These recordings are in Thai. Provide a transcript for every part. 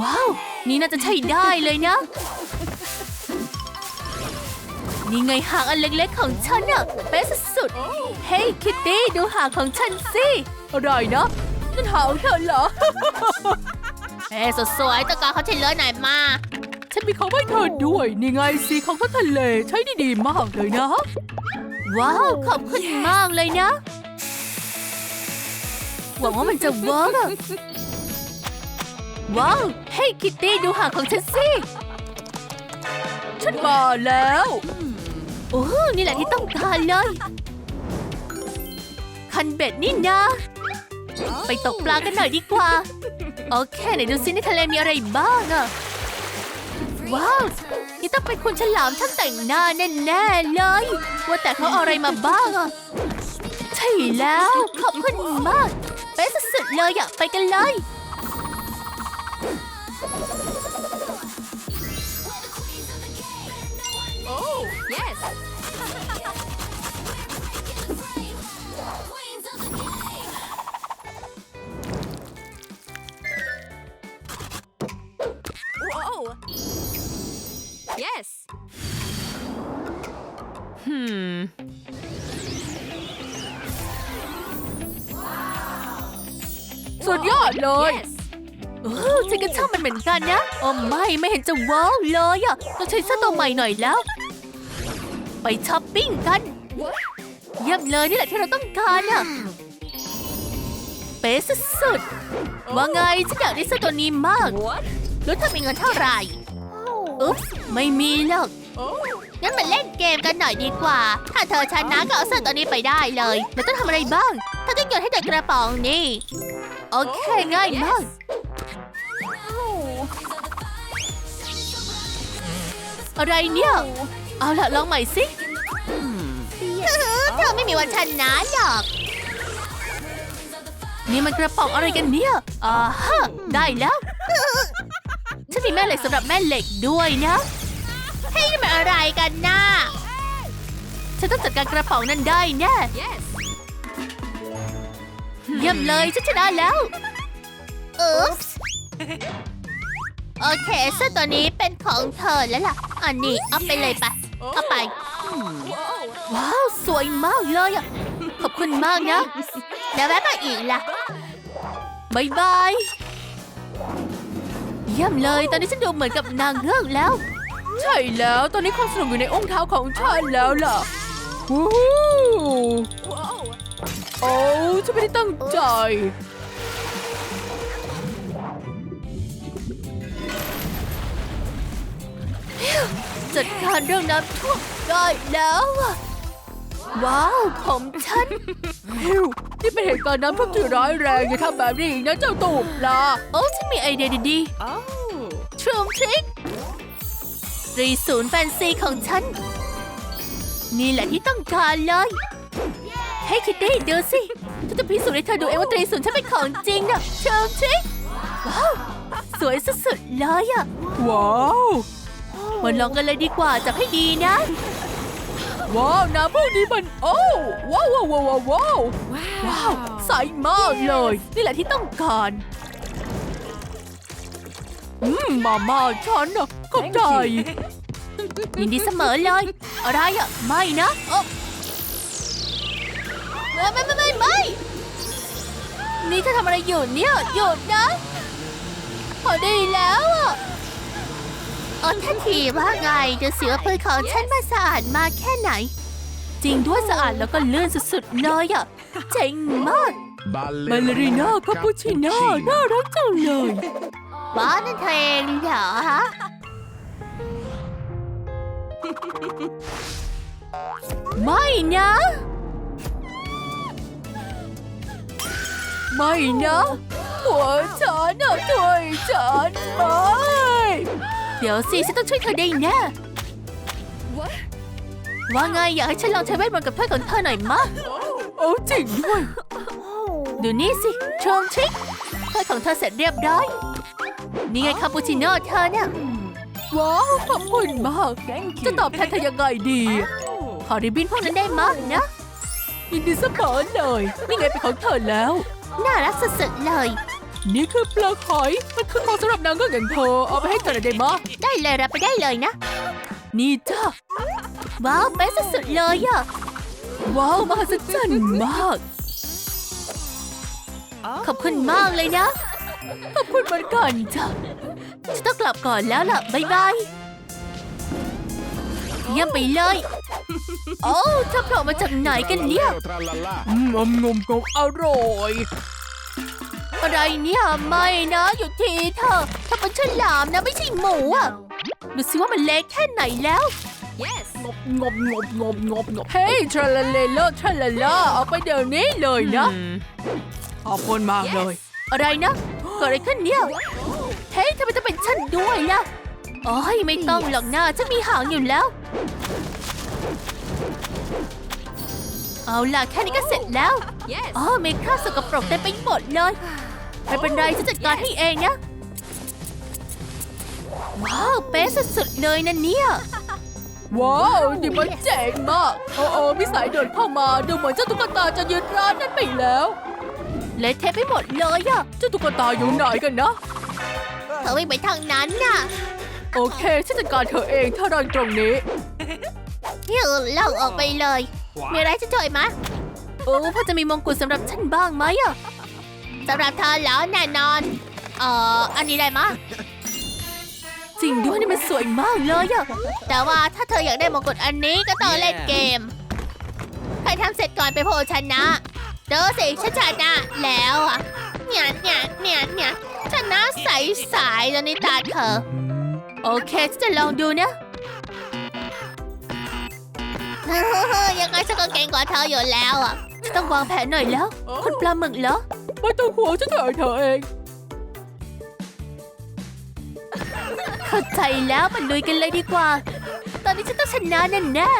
ว้าว นี่น่าจะใช่ได้เลยนะ นี่ไงหางอันเล็กๆของฉันอะเป๊ะสุดๆเฮ้ยคิตตี้ดูหางของฉันสิอะไรนะนั่นหางเธอเหรอเฮ้ยสดสวยตะกาเขาใช้เลือไหนมา ฉันมีของให้เธอด้วย นี่ไงสีของท้องทะเลใช้ได้ดีมากเลยนะ ว้าว ขอบคุณมากเลยนะ หวังว่ามันจะเวิร์กอะ ว้าว เฮ้ยคิตตี้ดูหางของฉันสิ ฉันมาแล้ว โอ้นี่แหละที่ต้องการเลย คันเบ็ดนี่นะ ไปตกปลากันหน่อยดีกว่า โอเคไหนดูซิในทะเลมีอะไรบ้างอะว้าว นี่ต้องเป็นคุณฉลามช่างแต่งหน้าแน่ๆเลย ว่าแต่เขาเอาอะไรมาบ้างอะใช่แล้ว ขอบคุณมาก เป๊ะสุดๆเลยอะไปกันเลย สุดยอดเลย Yes. เออฉันก็ชอบมันเหมือนกันนะโอ้ไม่ไม่เห็นจะว้าวเลยอะต้องใช้เสื้อตัวใหม่หน่อยแล้ว ไปช้อปปิ้งกันเยี่ยมเลยนี่แหละที่เราต้องการอะเป๊ะสุดๆว่าไงฉันอยากได้เสื้อตัวนี้มาก What? รู้เธอมีเงินเท่าไหร่อุ๊บไม่มีหรอกงั้นมาเล่นเกมกันหน่อยดีกว่า ถ้าเธอชนะก็เอาเสื้อตัวนี้ไปได้เลย แล้วต้องทำอะไรบ้างเธอก็โยนให้เด็กกระป๋องนี่ โอเคง่ายมากอะไรเนี่ย เอาล่ะลองใหม่สิเธอไม่มีวันชนะหรอก นี่มันกระป๋องอะไรกันเนี่ยอ่าฮะได้แล้ว ฉันมีแม่เหล็กสำหรับแม่เหล็กด้วยนะเฮ้ยนี่มันอะไรกันน่ะฉันต้องจัดการกระป๋องนั้นได้แน่ Yes. เยี่ยมเลยฉันชนะแล้วอุ๊ปส์โอเคเสื้อตัวนี้เป็นของเธอแล้วล่ะ อันนี้เอาไปเลยไปะเอาไป ว้าว สวยมากเลยอะ ขอบคุณมากนะแล้วแวะมาอีกล่ะบายบาย เยี่ยมเลย ตอนนี้ฉันดูเหมือนกับนางเงือกแล้ว ใช่แล้ว ตอนนี้ความสนุกอยู่ในองค์เท้าของฉันแล้วล่ะ วู้ฮู้ Whoa. โอ้ฉันไม่ได้ตั้งใจจัดการเรื่องน้ำท่วมได้แล้วอะว้าวผมฉันฮิวนี่เป็นเหตุการณ์น้ำท่วมที่ร้ายแรงอย่าทำแบบนี้อีกนะเจ้าตูบลาโอ้ฉันมีไอเดียดี Oh. ๆทรูมทริกรีศูนย์แฟนซีของฉัน นี่แหละที่ต้องการเลย ให้คิตตี้ดูสิฉันจะพิสูจน์ให้เธอดูเองว่าตรีศูนย์ฉันเป็นของจริงนะทรูมทริกว้าวสวยสุดๆเลยอะว้าวมาลองกันเลยดีกว่าจับให้ดีนะ ว้าวน้ำพวกนี้มันโอ้ว้าวว้าวว้าวว้าวว้าว Wow. ว้าวใสมากเลย นี่แหละที่ต้องการอืมมาม่าฉันนะเข้าใจยินดีเสมอเลย อะไรอะ ไม่นะโอ้ ไม่ไม่ไม่ไม่ไม่นี่เธอทำอะไรอยู่เนี่ยหยุดนะ พอดีแล้วอะเออท่านทีว่าไงจะเสียปืนของฉันมาสะอาดมากแค่ไหน จริงด้วยสะอาดแล้วก็ลื่นสุดๆเลยอะเจ๋งมากบาลเลริน่าคาปูชิน่าน่ารักจังเลยบ้านนั่นเธอเองเหรอฮะไม่นะ ไม่นะหัวฉันอะช่วยฉันไม่ เดี๋ยวสิฉันต้องช่วยเธอได้แน่ What? ว่าไงอยากให้ฉันลองใช้เวทมนต์กับเพื่อนของเธอหน่อยมะโอ้จริงด้วยดูนี่สิทรอมทริกเพื่อนของเธอเสร็จเรียบร้อย นี่ไงคาปูชิโน่เธอเนี่ยว้าวขอบคุณมาก Thank จะตอบแทนเธอยังไงดี Oh. ขอริบบิ้นพวกนั้นได้มากนะ ยินดีเสมอเลย นี่ไงเป็นของเธอแล้ว น่ารักสุดๆเลย นี่คือปลาหอย มันคือของสำหรับนางเงือกอย่างเธอเอาไปให้กันหน่อยได้ไหมะได้เลยรับไปได้เลยนะ นี่จ้าว้าวเป๊ะสุดๆเลยอะว้าวมหัศจรรย์มาก ขอบคุณมากเลยนะ ขอบคุณเหมือนกันจ้ะฉันต้องกลับก่อนแล้วล่ะ บ๊ายบาย เยี่ยมไปเลย โอ้เธอโผล่มาจากไหนกันเนี่ย Trallallà. อืมงมงมงมอร่อย อะไรเนี่ยไม่นะหยุดทีเธอะเธอเป็นฉลามนะไม่ใช่หมูอะดูสิว่ามันเล็กแค่ไหนแล้ว Yes. งบงบงบงบงบงบเฮ้ยทราลาเลโลทราลาลาเอาไปเดี๋ยวนี้เลยนะขอบคุณมากเลย อะไรนะเกิดอะไรขึ้นเนี่ยเฮ้ยทำไมต้องเป็นฉันด้วยล่ะโอ้ยไม่ต้องหรอกนะฉันมีหางอยู่แล้ว เอาล่ะแค่นี้ก็เสร็จแล้ว Yes. อ๋อมีคราบสกปรกเต็มไปหมดเลย ไม่เป็นไรฉันจัดการให้เองนะ ว้าวเป๊ะสุดๆเลยนะเนี่ย ว้าวนี่มันเจ๋งมาก โอ้โอ้มีสายเดินเข้ามาดูเหมือนเจ้าตุ๊กตาจะยึดร้านนั้นไปแล้วเละเทะไปหมดเลยอะเจ้าตุ๊กตาอยู่ไหนกันนะ เธอวิ่งไปทางนั้นน่ะ โอเคฉันจัดการเธอเองถ้ารอนตรงนี้ พี่เออเล่าออกไปเลย มีอะไรจะจ่อยมะโอ้พอจะมีมงกุฎสำหรับฉันบ้างไหมอะสำหรับเธอแล้วแน่นอน เอ่อ อันนี้ได้มะจริงด้วยนี่มันสวยมากเลยอะแต่ว่าถ้าเธออยากได้มงกุฎอันนี้ก็ต้องเล่นเกม ใครทำเสร็จก่อนไปโพลชนะเดอสิฉันชนะแล้วอะเนี่ยเนี่ยเนี่ยเนี่ยชนะใสสายๆตอนนี้ตาเธอ โอเคฉันจะลองดูนะ ยังไงฉันก็เก่งกว่าเธออยู่แล้วอะฉันต้องวางแผนหน่อยแล้ว คุณปลาหมึกเหรอไม่ต้องห่วงฉันถ่ายเธอเอง เข้าใจแล้วมันลุยกันเลยดีกว่า ตอนนี้ฉันต้องชนะแน่แน่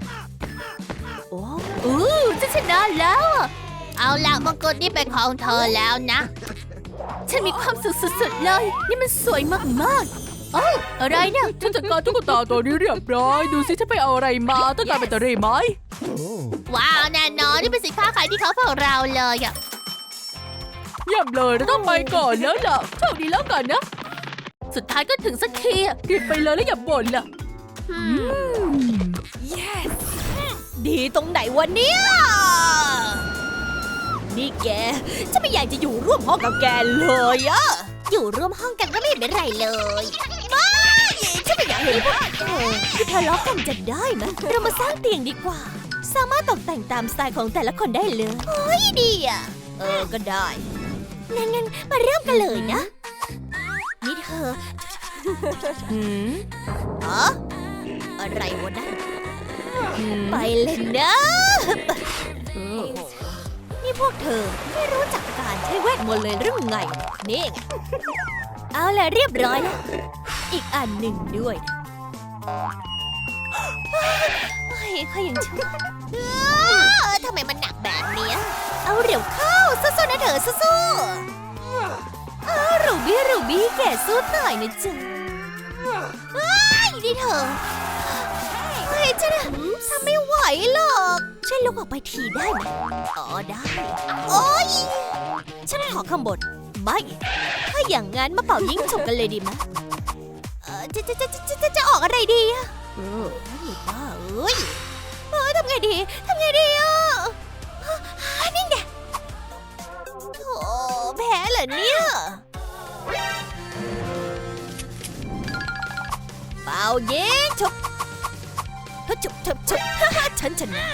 ๆโอ้อู้ฉันชนะแล้วอะเอาละมงกุฎนี่เป็นของเธอแล้วนะ ฉันมีความสุขสุดๆเลย นี่มันสวยมากๆ โอ้อะไรเนี่ยฉันจัดการตุ๊กตาตัวนี้เรียบร้อย ดูสิฉันไปเอาอะไรมาต้องการแบตเตอรี่ไหมว้าวแน่นอนนี่เป็นสินค้าขายที่เขาของเราเลยอะเยี่ยมเลยเราต้องไปก่อนแล้วล่ะโชคดีแล้วกันนะ สุดท้ายก็ถึงสักทีอะกินไปเลยแล้วอย่าบ่นล่ะ Yes. ดีตรงไหนวะเนี่ย นี่แกฉันไม่อยากจะอยู่ร่วมห้องกับแกเลยอะอยู่ร่วมห้องกันก็ไม่เห็นเป็นไรเลย ฉันไม่อยากเห็นพวกเธอที่ทะเลาะกันจะได้ไหมเรามาสร้างเตียงดีกว่า สามารถตกแต่งตามสไตล์ของแต่ละคนได้เลยเฮ้ยดีอะ เออ ก็ได้ งั้นงั้นมาเริ่มกันเลยนะ นี่เธอหืมอ๋ออะไรวะนะไปเลยนะเออนี่พวกเธอไม่รู้จักการใช้เวทมนต์เลยหรือไง นี่ไงเอาละเรียบร้อยแล้ว อีกอันหนึ่งด้วยเฮ้ยเขายังชั่วเออทำไมมันหนักแบบเนี้ย เอาเร็วเข้าสู้ๆนะเธอสู้ๆเอารูบี้รูบี้แกสู้หน่อยนะจ๊ะเฮ้ยนี่เธอเฮ้ยฉันอะทำไม่ไหวหรอกช่วยลุกออกไปทีได้ไหมอ๋อได้ โอ๊ยฉันขอข้างบนไม่ถ้าอย่างงั้นมาเป่ายิงฉุบกันเลยดีไหมเออ จะจะจะจะจะจะออกอะไรดีอะเออไม่บ้าเอ้ยเออทำไงดีทำไงดีอะฮะนี่ไงโธ่แพ้เหรอเนี่ยเป่ายิงฉุบฮึจุบจุบจุบฉันชนะ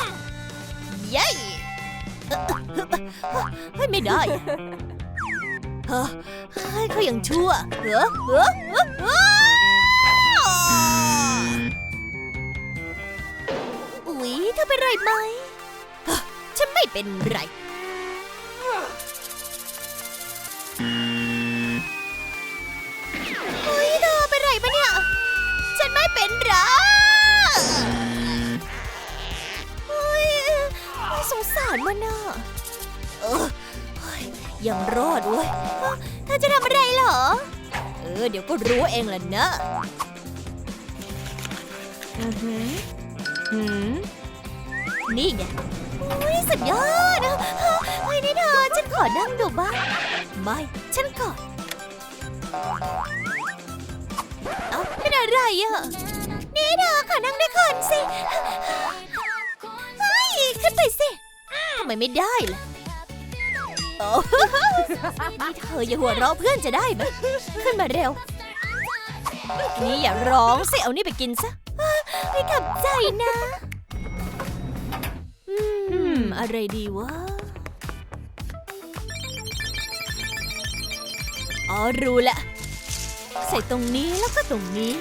เย้ไม่ได้เขายังชั่วเฮ้อเฮ้อเฮ้อเออ เธอเป็นไรไหม ฉันไม่เป็นไร เฮ้ยเธอเป็นไรปะเนี่ย ฉันไม่เป็นไรเฮ้ยสงสารมันน่ะเออเฮ้ยยังรอดเว้ยเอ้าเธอจะทำอะไรเหรอ เออ เดี๋ยวก็รู้เองแหละนะ อือหือหืม นี่ไงเฮ้ยสุดยอดอะเฮ้ยนี่เธอฉันขอนั่งดูบ้างไม่ ฉันก่อนเอ้าเป็นอะไรอะนี่เธอขอนั่งด้วยคนสิเฮ้ยขึ้นไปสิทำไมไม่ได้ล่ะโอ้นี่เธออย่าหัวเราะเพื่อนจะได้ไหมขึ้นมาเร็ว นี่อย่าร้องสิเอานี่ไปกินซะไม่ขับใจนะ อืม อะไรดีวะ อ๋อ รู้ละ ใส่ตรงนี้แล้วก็ตรงนี้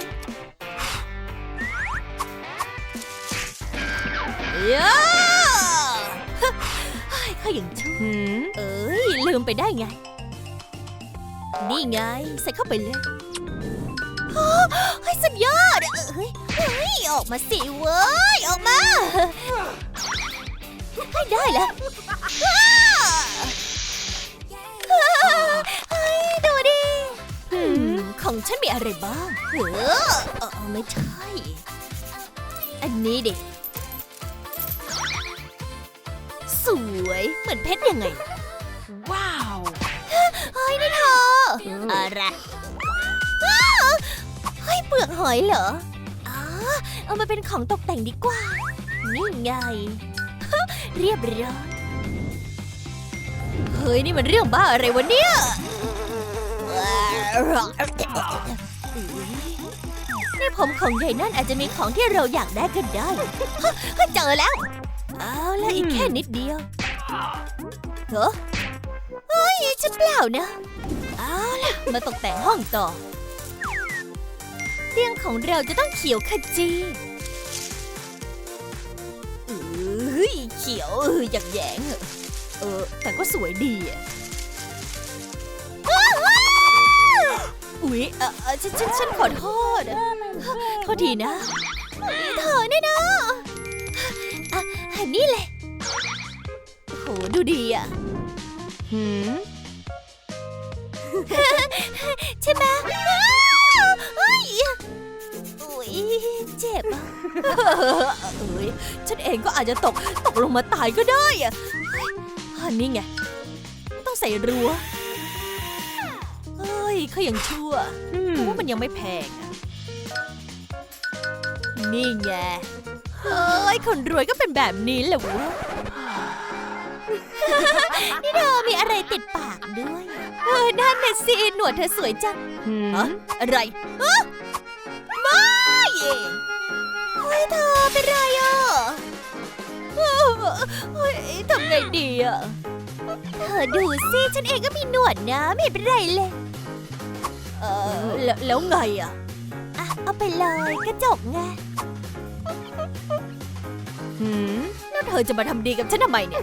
เย้เฮ้ยเขาอย่างชั่วหืมเอ้ย ลืมไปได้ไง นี่ไง ใส่เข้าไปเลยโอ้เฮ้ยสุดยอดเฮ้ยเฮ้ย ออกมาสิเว้ย ออกมา ให้ได้แล้วดูดิของฉันมีอะไรบ้างเออเออไม่ใช่ อันนี้ดิสวยเหมือนเพชรยังไง ว้าวเฮ้ยนี่เธออะไรอ้าวเฮ้ยเปลือกหอยเหรออ๋อเอามาเป็นของตกแต่งดีกว่านี่ไง เรียบร้อย เฮ้ย นี่มันเรื่องบ้าอะไรวะเนี่ย ในผมของใหญ่นั่นอาจจะมีของที่เราอยากได้ก็ได้ฮะเจอแล้ว เอาละอีกแค่นิดเดียวเหรอเฮ้ยฉันเปล่านะ เอาล่ะ มาตกแต่งห้องต่อ เตียงของเราจะต้องเขียวขจี ขียวเอออย่างแยงอะเออ แต่ก็สวยดีอะอ้าวอุ๊ยเออเออฉันฉันฉันขอโทษอะโทษทีนะเธอเนี่ยนะอะอันนี้แหละโหดูดีอะหืม ใช่ไหมอ้าวเฮ้ยอุ๊ยเจ็บอะเอ้ย ฉันเองก็อาจจะตกตกลงมาตายก็ได้อะเฮ้ยอันนี้ไง ต้องใส่รั้วเฮ้ยเขายังชั่วอืมเพราะว่ามันยังไม่แพงอะนี่ไงเฮ้ยคนรวยก็เป็นแบบนี้แหละวะนี่เธอมีอะไรติดปากด้วย เออนั่นน่ะสิหนวดเธอสวยจังหืมฮะอะไรฮะไม่ ไงดีอะเธอดูสิฉันเองก็มีหนวดนะไม่เป็นไรเลย เออแล้วแล้วไงอะอะเอาไปเลยกระจกไงหืมแล้วเธอจะมาทำดีกับฉันทำไมเนี่ย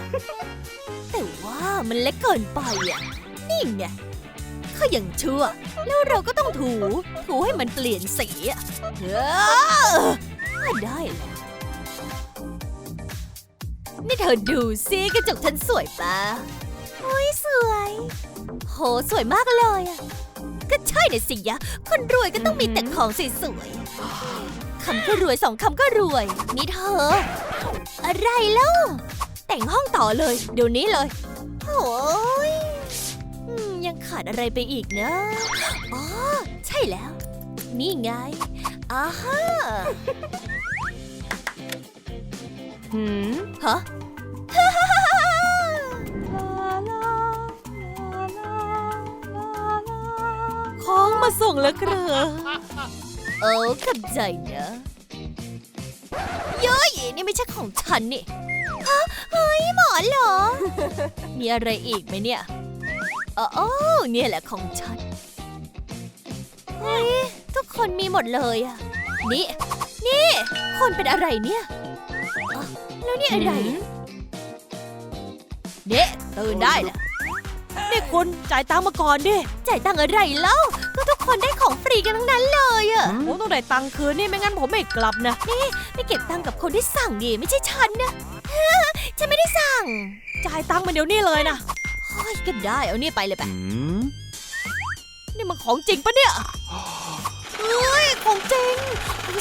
แต่ว่ามันเล็กเกินไปอะนี่ไงเขาอย่างชั่วแล้วเราก็ต้องถู ถูให้มันเปลี่ยนสีอะเออได้แหละนี่เธอดูสิกระจกฉันสวยปะโอ้ยสวย โหสวยมากเลยอะก็ใช่น่ะสิยะ คนรวยก็ต้องมีแต่ของสวยๆคำก็รวยสองคำก็รวย นี่เธอ อะไรเล่าแต่งห้องต่อเลย เดี๋ยวนี้เลยโอ้ยอืมยังขาดอะไรไปอีกนะอ๋อใช่แล้ว นี่ไงอ่าฮะหืมฮะ ของมาส่งแล้วครับโอ้ขับใจนะเย้ยนี่ไม่ใช่ของฉันนี่ฮะเฮ้ยหมอเหรอ มีอะไรอีกไหมเนี่ยอ๋อโอ้เนี่ยแหละของฉันเฮ้ยทุกคนมีหมดเลยอะนี่ นี่ คนเป็นอะไรเนี่ย แล้วนี่อะไร เด็ตื่นได้ละนี่คุณจ่ายตังค์มาก่อนดิ จ่ายตังค์อะไรเล่าก็ทุกคนได้ของฟรีกันทั้งนั้นเลยอะผมต้องได้ตังค์คืนนี่ไม่งั้นผมไม่กลับนะไปเก็บตังค์กับคนที่สั่งดิไม่ใช่ฉันนะฉันไม่ได้สั่ง จ่ายตังค์มาเดี๋ยวนี้เลยนะเฮ้ยก็ได้เอานี่ไปเลยไป Hmm? นี่มันของจริงปะเนี่ยเฮ้ยของจริง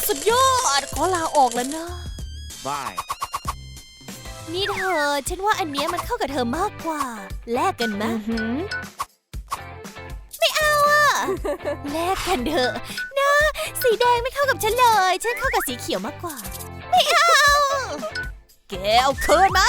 สุดยอดขอลาออกแล้วนะ Bye. นี่เธอ ฉันว่าอันเนี้ยมันเข้ากับเธอมากกว่า แลกกันไหมไม่เอาอะแลกกันเถอะนะสีแดงไม่เข้ากับฉันเลย ฉันเข้ากับสีเขียวมากกว่า ไม่เอา แกเอาคืนมา